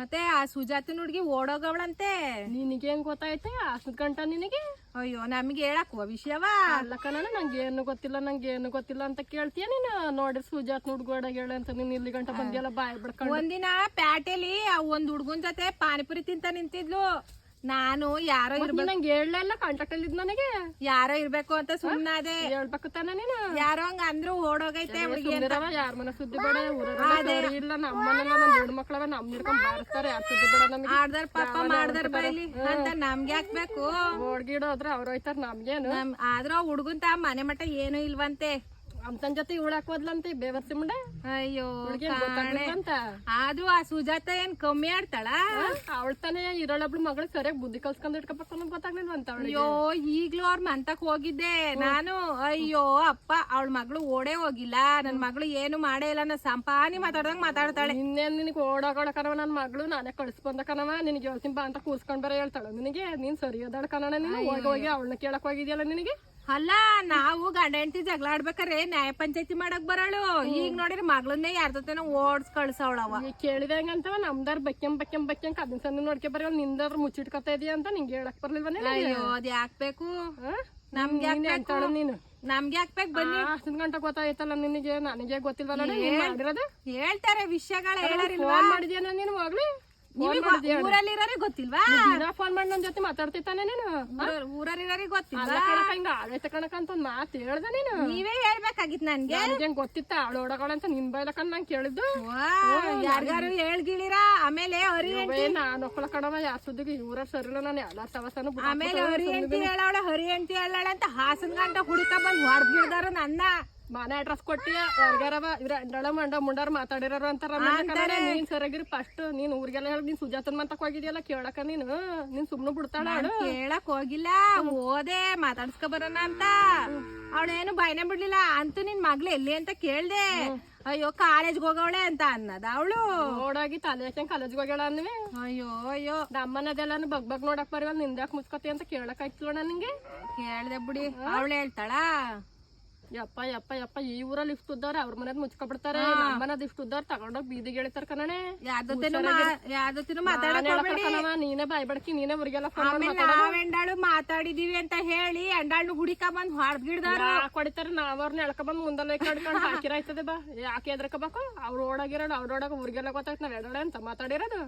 ಮತ್ತೆ ಆ ಸುಜಾತನ ಹುಡ್ಗಿ ಓಡೋಗವಳಂತೆ. ನಿನಗೇನ್ ಗೊತ್ತಾಯ್ತೆ? ಆ ಗಂಟ ನಿನಗೆ? ಅಯ್ಯೋ ನಮ್ಗೆ ಹೇಳಕುವ ವಿಷಯವಾ? ಅಲ್ಲ ಕಣ ನಂಗೆ ಏನು ಗೊತ್ತಿಲ್ಲ ನಂಗೆ ಏನು ಗೊತ್ತಿಲ್ಲ ಅಂತ ಕೇಳ್ತೀಯ ನೀನು? ನೋಡಿ ಸುಜಾತ್ ಹುಡುಗೋಡಾಗ ಹೇಳ ಅಂತ ನೀನ್ ಇಲ್ಲಿ ಗಂಟ ಬಂದಿಯಲ್ಲ ಬಾಯ್ ಬಿಡ್ಕೊಂಡು. ಒಂದಿನ ಪ್ಯಾಟೆಲಿ ಆ ಒಂದ್ ಹುಡ್ಗನ್ ಜೊತೆ ಪಾನಿಪುರಿ ತಿಂತ ನಿಂತಿದ್ಲು. ನಾನು ಯಾರೋ ಇರ್ಬೇಕು ನಂಗೆ ಹೇಳಲ್ಲ ಕಾಂಟ್ಯಾಕ್ಟ್ ಅಲ್ಲಿ ನನಗೆ. ಯಾರೋ ಇರ್ಬೇಕು ಅಂತ ಸುಮ್ನಾದೆ. ಹೇಳ್ಬೇಕು ತಾನೆ ನೀನು. ಯಾರೋ ಹಂಗ ಅಂದ್ರು ಓಡೋಗೈತೆ ಯಾರ ಮನೆ ಸುದ್ದಿ ಬೇಡ ಇಲ್ಲ ನಮ್ಮ ನನ್ ದೊಡ್ಡ ಮಕ್ಕಳವ ನಮ್ ಹಿಡ್ಕೊಂಡ್ ಬಾರಿಸ್ತಾರೆ ಯಾರ ಸುದ್ದಿ ಬೇಡ ನಮ್ಗೆ. ಆಡ್ದಾರ್ ಪಾಪ ಮಾಡ್ದಾರ್ ಬೈಲಿ ಅಂತ ನಮ್ಗೆ ಹಾಕ್ಬೇಕು ಓಡ್ಗಿಡೋದ್ರೆ ಅವ್ರು ಹೋಯ್ತಾರ ನಮ್ಗೇನು. ನಮ್ ಆದ್ರ ಹುಡ್ಗನ್ ತಾ ಮನೆ ಮಟ್ಟ ಏನು ಇಲ್ವಂತೆ. ಅಂತನ್ ಜೊತೆ ಇವಳಾಕ್ ಹೋದ್ಲಂತೆ? ಬೇವರ್ಸಿ ಮುಂಡೆ? ಅಯ್ಯೋ ಕಾಣೆ. ಅಂತ ಆದ್ರೂ ಆ ಸುಜಾತ ಏನ್ ಕಮ್ಮಿ ಆಡ್ತಾಳ? ಅವಳ ತಾನೇ ಇರೋಳೊಬ್ಳು ಮಗಳು ಸರಿಯಾಗಿ ಬುದ್ಧಿ ಕಲ್ಸ್ಕೊಂಡ್ ಇಟ್ಕೋಬೇಕು ಅನ್ನೋದು ಗೊತ್ತಾಗ್ಲಿಲ್ವಂತ ಅವಳಿಗೆ. ಅಯ್ಯೋ ಈಗ್ಲೂ ಅವ್ರ ಮಂತಕ್ ಹೋಗಿದ್ದೆ. ನಾನು ಅಯ್ಯೋ ಅಪ್ಪ ಅವಳ ಮಗಳು ಓಡೇ ಹೋಗಿಲ್ಲ. ನನ್ ಮಗಳು ಏನು ಮಾಡೇ ಇಲ್ಲ. ನಾ ಸಂಪಾನಿ ಮಾತಾಡ್ದಂಗ್ ಮಾತಾಡ್ತಾಳೆ. ಇನ್ನೇನ್ ನಿನಗೆ ಓಡಾಗೋಳ ಕಣವ? ನನ್ನ ಮಗಳು ನಾನೇ ಕಳಿಸ್ಬಂದ ಕಣವ. ನಿನಗೆ ಹೇಳ್ತೀನಿ ಬಾ ಅಂತ ಕೂಸ್ಕೊಂಡ್ ಬರ ಹೇಳ್ತಾಳ. ನಿನಗೆ ನೀನ್ ಸರಿ ಅದಾಳ ಕಣಣ ನೀನು? ಹೋಗಿ ಹೋಗಿ ಅವಳನ್ನ ಕೇಳಕ್ ಹೋಗಿದ್ಯಲ್ಲ ನಿನಗೆ? ಅಲ್ಲ ನಾವು ಗಂಡ ಹೆಂಡತಿ ಜಗಳ ಆಡ್ಬೇಕಾರೆ ನ್ಯಾಯ ಪಂಚಾಯತಿ ಮಾಡಕ್ ಬರಳು. ಈಗ ನೋಡಿದ್ರೆ ಮಗಳನ್ನೇ ಯಾರ ಜೊತೆನ ಓಡ್ಸ್ ಕಳ್ಸವಳವ ಈಗ ಕೇಳಿದೆ ಹೆಂಗಂತವ ನಮ್ದಾರ್ ಬಕ್ಕೆಂ ಬಕ್ಕೆಂ ಬಕ್ಕೆಂ ಕದಿನ ಸಣ್ಣ ನೋಡ್ಕೆ ಬರ ನಿಂದಾದ್ರ ಮುಚ್ಚಿಟ್ಕೊತಾ ಇದೀಯ ಅಂತ ನಿಂಗೆ ಹೇಳಕ್ ಬರ್ಲಿಲ್ವ ಅಯ್ಯೋ ಅದ್ ಯಾಕ್ಬೇಕು ನಮ್ಗೆ ಅಂತಾಳ ನೀನು. ನಮ್ಗೆ ಯಾಕ್ಬೇಕು ಬನ್ನಿ? ಅಷ್ಟೊಂದ್ ಗಂಟೆ ಗೊತ್ತಾಯ್ತಲ್ಲ ನಿನಗೆ ನನಗೆ ಗೊತ್ತಿಲ್ವಲ್ಲ ಹೇಳ್ತಾರೆ ವಿಷಯಗಳ ಹೇಳಿ ಫೋನ್ ಮಾಡಿದ್ಯಾನ ನೀನು ಹೋಗ್ಲಿ ಊರಲ್ಲಿರೋರಿ ಗೊತ್ತಿಲ್ವಾ? ಫೋನ್ ಮಾಡಿ ನನ್ ಜೊತೆ ಮಾತಾಡ್ತಿತ್ತಾನೆ ನೀನು ಊರಲ್ಲಿರೋರಿಗೆ ಗೊತ್ತಿಲ್ವಾ? ಅಲ್ಲ ಕಣಕ ಹಿಂಗ ಆಗೈತೆ ಕಣಕ ಅಂತ ಒಂದ್ ಮಾತು ಹೇಳ್ದೆ ನೀನು. ನೀವೇ ಹೇಳ್ಬೇಕಾಗಿತ್ ನನ್ಗೆ. ಹೆಂಗ್ ಗೊತ್ತಿತ್ತ? ಅವಳು ಓಡಗಳ ಅಂತ ನಿನ್ ಬೈಲ ಕಣ್ ನಂಗೆ ಕೇಳಿದ್ದು. ಯಾರ್ಗಾರು ಹೇಳ್ಗಿಳಿರ ಆಮೇಲೆ ಹರಿ ನಾನು ಒಕ್ಕಳ ಕಣವ ಯಾರ ಸುದ್ದಿಗೆ ಇವ್ರ ಸರಿಲ್ಲ ನಾನು ಎಲ್ಲ ಸವಸನು ಆಮೇಲೆ ಹರಿ ಹೆಂಡತಿ ಹೇಳವಳ ಹರಿ ಹೆಂಡತಿ ಹೇಳಳ ಅಂತ ಹಾಸನ್ ಗಂಟ ಹುಡುಕ ಬಂದ್ ಹೊಡೆದ್ ಬಿಡ್ದಾರ ನನ್ನ. ಮನೆ ಅಡ್ರೆಸ್ ಕೊಟ್ಟಿ ಯಾರ್ಗಾರವ ಇವ್ರ ಅಂಡಳ ಮಂಡ ಮುಂಡಾರ ಮಾತಾಡಿರೋರು ಅಂತಾರ ನೀನ್ ಸರಿಯಾಗಿರಿ ಫಸ್ಟ್ ನೀನ್ ಊರಿಗೆಲ್ಲ ಹೇಳಿ ನೀನ್ ಸುಜಾತನ್ ಮಂತಕ್ ಹೋಗಿದ್ಯಲ್ಲ ಕೇಳಕ ನೀನು. ನೀನ್ ಸುಮ್ನೆ ಬಿಡ್ತಾಳ ಕೇಳಕ್ ಹೋಗಿಲ್ಲ ಓದೆ ಮಾತಾಡ್ಸ್ಕ ಬರೋಣ ಅಂತ. ಅವಳೇನು ಭಯನೇ ಬಿಡ್ಲಿಲ್ಲ. ಅಂತೂ ನಿನ್ ಮಗ್ಳು ಎಲ್ಲಿ ಅಂತ ಕೇಳ್ದೆ. ಅಯ್ಯೋ ಕಾಲೇಜ್ಗೆ ಹೋಗವಳೆ ಅಂತ ಅನ್ನದ ಅವಳು. ನೋಡಾಗಿ ತಲೆ ಹಾಕ್ಯಂಗ್ ಕಾಲೇಜ್ಗೆ ಹೋಗ್ಯಾಳ ಅಂದ್ವಿ ಅಯ್ಯೋ ಅಯ್ಯೋ. ನಮ್ಮನದೆಲ್ಲಾನು ಬಗ್ ಬಗ್ ನೋಡಕ್ ಬರೀವಲ್ಲ ನಿಂದ್ಯಾಕ್ ಮುಚ್ಕೋತಿ ಅಂತ ಕೇಳಕ್ ನೋಡ ನಿಂಗೆ? ಕೇಳ್ದೆ ಬಿಡಿ. ಅವಳು ಹೇಳ್ತಾಳ ಯಪ್ಪ ಯಪ್ಪ ಯಪ್ಪ ಈ ಊರಲ್ಲಿ ಇಷ್ಟು ಉದ್ದಾರ ಅವ್ರ ಮನೇದ್ ಮುಚ್ಕೊಬಿಡ್ತಾರೆ ಮನೇದ್ ಇಷ್ಟು ಉದ್ದಾರ ತಗೊಂಡೋಗ್ ಬೀದಿಗೆ ಹೇಳ್ತಾರ ಕಣನೆ ಕಣವ ನೀನೇ ಬಾಯ್ ಬಡ್ಕಿ ನೀನೇ ಊರಿಗೆಲ್ಲ ಫೋನ್ ಆಮೇಲೆ ನಾವ್ ಎಂಡಾಳು ಮಾತಾಡಿದೀವಿ ಅಂತ ಹೇಳಿ ಎಂಡಾಳು ಹುಡಿಕ ಬಂದ್ ಹೊಡೆದ್ ಗಿಡ್ದಾರ ಯಾಕೆ ಹೊಡಿತಾರೆ ನಾವ್ ಅವ್ರನ್ನ ಎಳ್ಕೊಂಡ್ ಮುಂದಲ್ಲ ಕಡ್ಕೊಂಡು ಹಾಕಿರಾಯ್ತದೆ ಬಾ. ಯಾಕೆ ಎದ್ರಕೋಬೇಕು? ಅವ್ರು ಓಡಾಗಿರೋಣ ಅವ್ರ ಓಡಾಗ ಊರಿಗೆಲ್ಲ ಗೊತ್ತಾಯ್ತು ನಾವ್ ಎಡೋಡೆ ಅಂತ ಮಾತಾಡಿರೋದು.